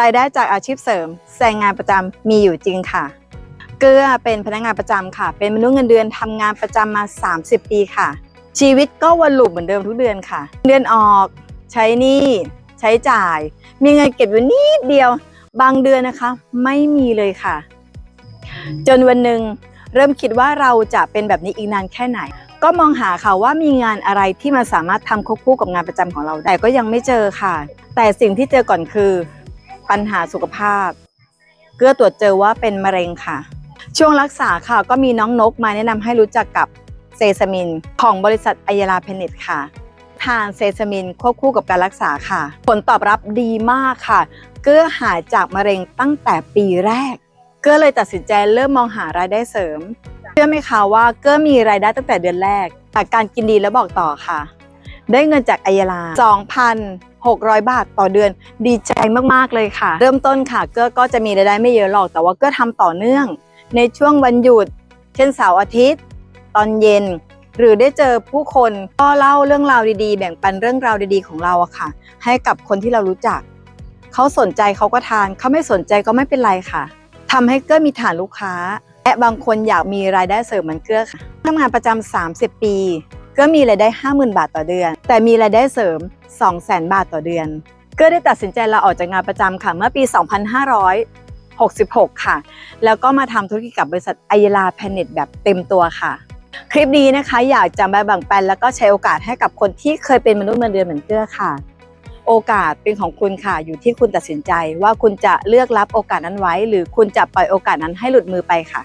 รายได้จากอาชีพเสริมแรงงานประจำมีอยู่จริงค่ะ เกื้อเป็นพนักงานประจำค่ะ เป็นมนุษย์เงินเดือนทำงานประจำมา 30 ปีค่ะ ชีวิตก็วนลูปเหมือนเดิมทุกเดือนค่ะ เดือนออกใช้หนี้ใช้จ่าย มีเงินเก็บอยู่นิดเดียว บางเดือนนะคะ ไม่มีเลยค่ะ จนวันหนึ่งเริ่มคิดว่าเราจะเป็นแบบนี้อีกนานแค่ไหน ก็มองหาค่ะว่ามีงานอะไรที่มันสามารถทำควบคู่กับงานประจำของเราแต่ก็ยังไม่เจอค่ะ แต่สิ่งที่เจอก่อนคือ ปัญหาสุขภาพ เกื้อตรวจเจอว่าเป็นมะเร็งค่ะ ช่วงรักษาค่ะก็มีน้องนกมาแนะนำให้รู้จักกับเซซามิน ของบริษัทอัยราเพนิตค่ะ ทานเซซามินควบคู่กับการรักษาค่ะ ผลตอบรับดีมากค่ะ เกื้อหายจากมะเร็งตั้งแต่ปีแรก เกื้อเลยตัดสินใจเริ่มมองหารายได้เสริม เชื่อไหมคะว่าเกื้อมีรายได้ตั้งแต่เดือนแรกจากการกินดีแล้วบอกต่อค่ะ ได้เงินจากอัยรา2,600 บาทต่อเดือน ดีใจมากๆเลยค่ะ เริ่มต้นค่ะเกื้อก็จะมีรายได้ไม่เยอะหรอก แต่ว่าเกื้อทำต่อเนื่อง ในช่วงวันหยุด เช่นเสาร์อาทิตย์ ตอนเย็น หรือได้เจอผู้คนก็เล่าเรื่องราวดีๆ แบ่งปันเรื่องราวดีๆของเราอะค่ะ ให้กับคนที่เรารู้จัก เขาสนใจเขาก็ทาน เขาไม่สนใจก็ไม่เป็นไรค่ะทำให้เกื้อมีฐานลูกค้า และบางคนอยากมีรายได้เสริมเหมือนเกื้อค่ะทำงานประจำ30 ปี กื้อมีรายได้ 50,000 บาทต่อเดือน แต่มีรายได้เสริม 200,000 บาทต่อเดือนกื้อได้ตัดสินใจลาออกจากงานประจำค่ะเมื่อปี 2566 ค่ะ แล้วก็มาทำธุรกิจกับบริษัทไอลาแพนเน็ตแบบเต็มตัวค่ะ คลิปนี้นะคะอยากจะมาแบ่งปันแล้วก็ใช้โอกาสให้กับคนที่เคยเป็นมนุษย์เงินเดือนเหมือนเกื้อค่ะ โอกาสเป็นของคุณค่ะอยู่ที่คุณตัดสินใจว่าคุณจะเลือกรับโอกาสนั้นไว้ หรือคุณจะปล่อยโอกาสนั้นให้หลุดมือไปค่ะ